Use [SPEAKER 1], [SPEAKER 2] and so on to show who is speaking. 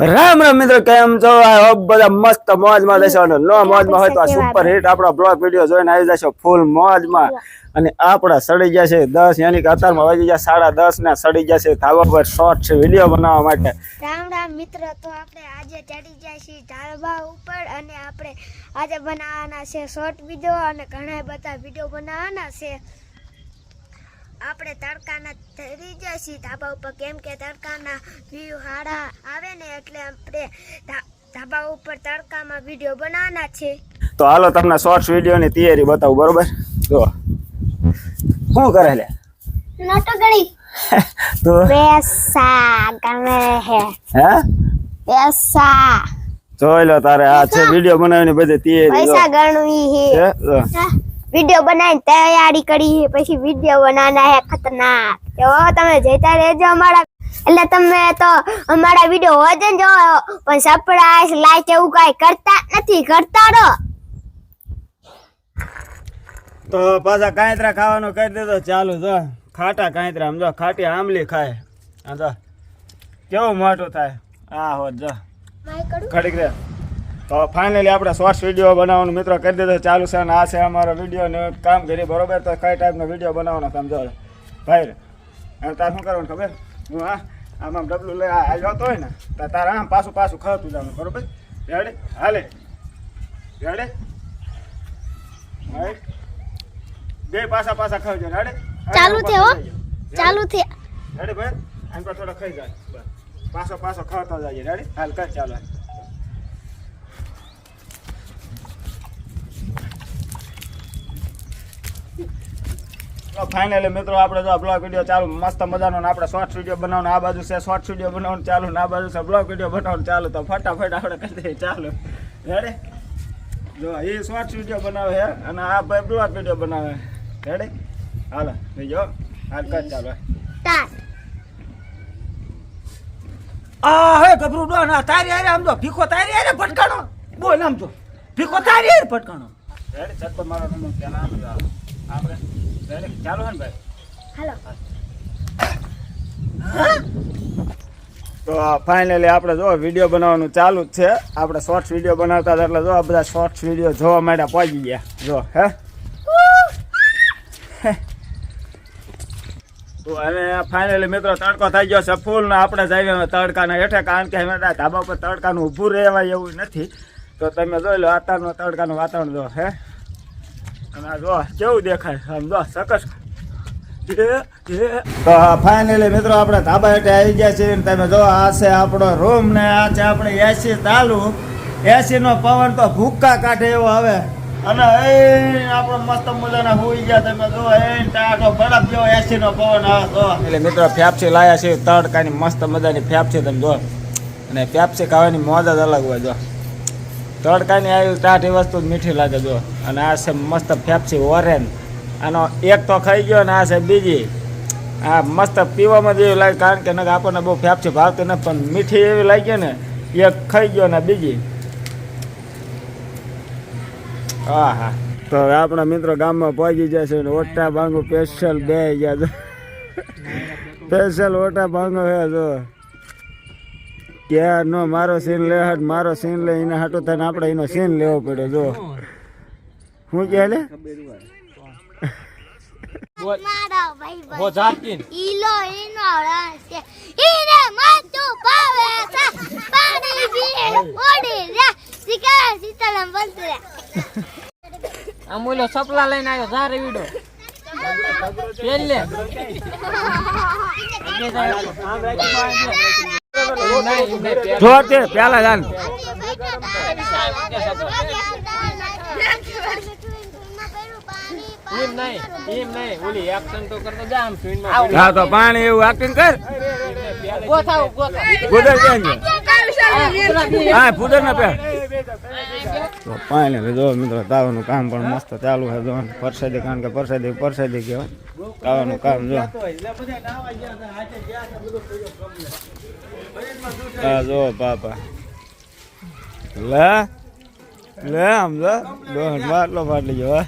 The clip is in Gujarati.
[SPEAKER 1] રામ રામ મિત્રો કેમ છો? બધા મસ્ત મોજમાં જશો અને નો મોજમાં હોય તો આ સુપર હિટ આપણો બ્લોગ વીડિયો જોઈને આવી જશો ફૂલ મોજમાં. અને આપણા સડી ગયા છે દસ યાની કે અત્યારમાં વાગી ગયા સાડા દસ ને સડી ગયા છે ધાબા પર શોર્ટ વીડિયો બનાવવા માટે.
[SPEAKER 2] રામ રામ મિત્ર તો આપણે આજે ચડી જાય છીએ ઢાળવા ઉપર અને આપણે આજે બનાવવાના છે શોર્ટ વીડિયો અને ઘણા બધા વીડિયો બનાવવાના છે. આપણે તડકાના થઈ જાય છીએ ધાબા ઉપર કેમ કે તડકાના વ્યૂ સારા આવે ને એટલે આપણે ધાબા ઉપર તડકામાં વીડિયો બનાવવાના છે.
[SPEAKER 1] તો હાલો તમને શોર્ટ્સ વિડીયોની તૈયારી બતાવું બરોબર? જો. શું કરે લે?
[SPEAKER 2] નોટો ગણી.
[SPEAKER 1] તો?
[SPEAKER 2] પૈસા ગણે હે.
[SPEAKER 1] હે?
[SPEAKER 2] પૈસા
[SPEAKER 1] જોઈ લો તારે આ છે વીડિયો બનાવવાની બધી તૈયારી
[SPEAKER 2] પૈસા ગણવી હે.
[SPEAKER 1] હે? જો.
[SPEAKER 2] વિડિયો બનાવીને તૈયારી કરી પછી વીડિયો બનાવના હે ખતરનાક. જો તમે જોતા રહેજો અમારા એટલે તમે તો અમારા વીડિયો હોય ને જો પણ સરપ્રાઈઝ લાઈક એવું કાંઈ કરતા નથી. કરતા રહો.
[SPEAKER 1] તો પાછા કાંતરા ખાવાનું કરી દેતો ચાલુ જો ખાટા કાંતરા જો ખાટી આંબલી ખાય. આ જો કેવું મોટું થાય. આ હો જો. ઘડીક રે. તો ફાઇનલી આપણે શોર્ટ્સ વીડિયો બનાવવાનું મિત્રો કરી દીધો ચાલુ છે અને આ છે અમારો વીડિયો ને કામ કરી બરોબર? તો કઈ ટાઈપનો વીડિયો બનાવવાનો સમજો ભાઈ અને તાર શું કરવાનું ખબર? હું હા આમ આમ ડબલું લઈ આવ્યો હોય ને તો તારે આમ પાછું પાછું ખાતું જવાનું બરોબર? રેડે હાલે. રેડે? બે પાછા પાછા ખાવજો રેડે
[SPEAKER 2] ચાલુ થયો. ચાલુ થી.
[SPEAKER 1] રેડે ભાઈ? આમ પર થોડો ખાઈ જાય. બસ. પાછો પાછો ખાતા જાય રેડે હાલ કર ચાલો તો ફાઇનલી મિત્રો આપણે જો બ્લોગ વીડિયો ચાલુ મસ્ત મજાનો આપણે શોર્ટ વીડિયો બનાવવાનો આ બાજુ છે શોર્ટ વીડિયો બનાવવાનું ચાલુ ને આ બાજુ છે બ્લોગ વીડિયો બનાવવાનું ચાલુ. તો ફટાફટ આપણે કરી દઈએ ચાલુ. રેડે જો એ શોર્ટ વીડિયો બનાવે છે અને આ ભાઈ બ્લોગ વીડિયો બનાવે. રેડે હાલો જો હાલ કર ચાલો
[SPEAKER 3] આ હે ગભરું ડો ના તારી હારે આમ જો ભીખો તારી હારે ફટકાણો બોલ આમ જો. ભીખો તારી આરે ફટકાણો
[SPEAKER 1] રેડી ચક્કર મારો નંબર કે નામ. આપણે ચાલુ હે ભાઈ.
[SPEAKER 2] હાલો.
[SPEAKER 1] તો ફાઇનલી આપણે જો વીડિયો બનાવવાનું ચાલુ જ છે. આપણે શોર્ટ્સ વીડિયો બનાવતા હતા એટલે જો આ બધા શોર્ટ્સ વીડિયો જોવા માટે પહોંચી ગયા. જો હે? તો હવે ફાઇનલી મિત્રો તડકો થઈ ગયો છે ફૂલ ને આપણે જઈએ હવે તડકાના હેઠે કારણ કે અમે આ ધાબા પર તડકાનું ઊભું રહેવાય એવું નથી. તો તમે જોઈ લો અત્યારનું તડકાનું વાતાવરણ જો હે? અને જો કેવું દેખાય આમ જો સકસ તો ફાઇનલી મિત્રો આપણે ધાબા હેઠે આવી ગયા છીએ તમે જો આ છે આપણો રૂમ ને આ છે આપણે એસી ચાલુ. એસી નો પવન તો ભૂક્કા કાઢે એવો હવે. અને એ આપણો મસ્ત મજાના હોઈ ગયા તમે જો એ ટાટો બરફ જેવો એસી નો પવન આવે એટલે મિત્રો ફેફસી લાયા છે તડકાની મસ્ત મજાની ફેફસી તમે જો. અને ફેફસી ખાવાની મોજ જ અલગ હોય જો. તડકાની આવી ટાઢી વસ્તુ જ મીઠી લાગે જો. અને આ છે મસ્ત ફેફસી ઓરેન્જ આનો એક તો ખાઈ ગયો ને આ છે બીજી. આ મસ્ત પીવામાં જેવી લાગે કારણ કે આપણને બહુ ફેફસી ભાવતી નથી, પણ મીઠી એવી લાગી ને, એક ખાઈ ગયો ને બીજી. હા હા તો હવે આપણા મિત્રો ગામમાં પહોંચી જશે ને ઓટા ભાંગો સ્પેશિયલ બે ગયા સ્પેશિયલ ઓટા ભાંગો હે જો. કે નો મારો સીન લે હાટ મારો સીન લે એને હાટો થઈને આપણે એનો સીન લેવો પડ્યો જો. શું કે લે?
[SPEAKER 2] મારો ભાઈ
[SPEAKER 3] હો ઝાકીન
[SPEAKER 2] ઈલો ઈનો રસ્તે ઈને માતું પાવે છે. પાણી પીએ ઓડી રે શિકાર સીતલમ બનતું રે.
[SPEAKER 3] આમ ઓલો સપલા લઈને આવ્યો ઝારે વીડો. પેલ લે.
[SPEAKER 1] જો તે પેલા જાન
[SPEAKER 3] તો
[SPEAKER 1] પાણી એવું એક્ટિંગ કર ગુદર હા ફુદર ના પે તો પાણી જો મિત્રો તાવાનું કામ પણ મસ્ત ચાલુ છે જો પરસાદી કારણ કે પરસાદી પરસાદી કહેવાય તાવાનું કામ જો. જો બાપા. લે લે આમ જો. દોઢ માટલો ફાટી ગયો